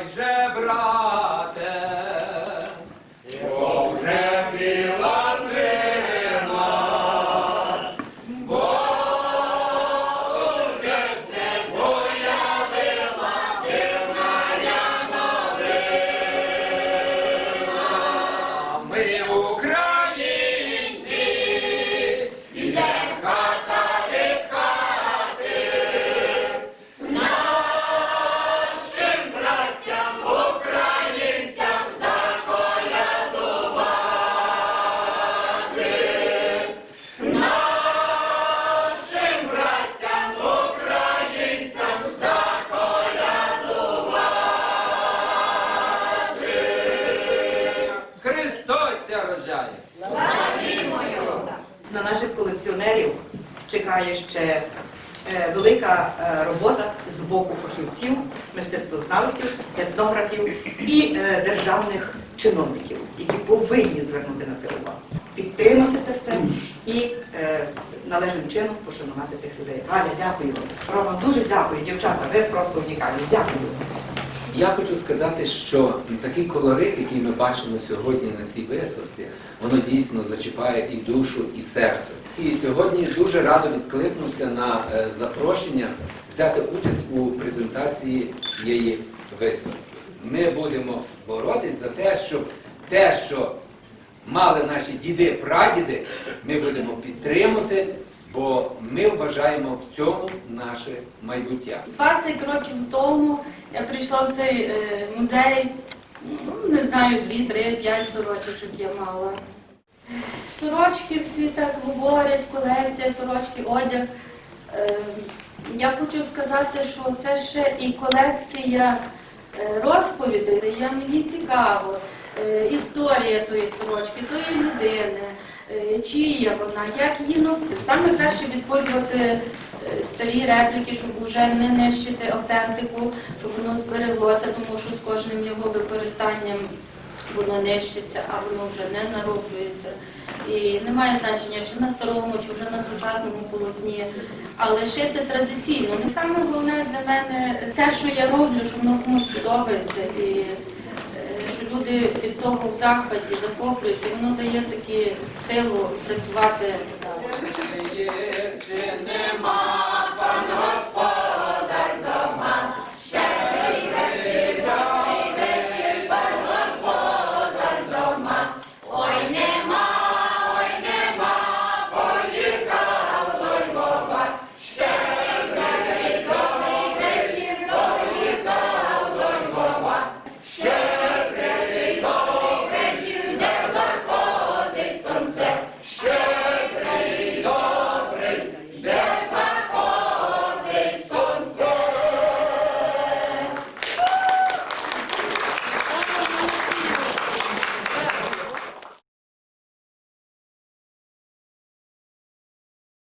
Стривай Ся рождає. На наших колекціонерів чекає ще е, велика е, робота з боку фахівців, мистецтвознавців, етнографів і е, державних чиновників, які повинні звернути на це увагу, підтримати це все і належним чином пошанувати цих людей. Галя, дякую вам. Рома, дуже дякую, дівчата. Ви просто унікальні. Дякую. Я хочу сказати, що такий колорит, який ми бачимо сьогодні на цій виставці, воно дійсно зачіпає і душу, і серце. І сьогодні дуже радо відкликнувся на е, запрошення взяти участь у презентації цієї виставки. Ми будемо боротись за те, щоб те, що мали наші діди, прадіди, ми будемо підтримати, бо ми вважаємо в цьому наше майбуття. 20 років тому я прийшла в цей е, музей, ну, не знаю, 2, 3, 5 сорочок я мала. Сорочки всі так говорять, колекція, сорочки, одяг. Е, я хочу сказати, що це ще і колекція е, розповідей. Я, мені цікаво, історія тої сорочки, тої людини, е, чия вона, як її носити. Саме краще відтворювати е, старі репліки, щоб вже не нищити автентику, щоб воно збереглося, тому що з кожним його використанням воно нищиться, а воно вже не народжується. І немає значення, чи на старому, чи вже на сучасному полотні, але шити традиційно. Ну, саме головне для мене те, що я роблю, що воно комусь подобається. І е, люди від того в захваті захоплюються, воно дає таку силу працювати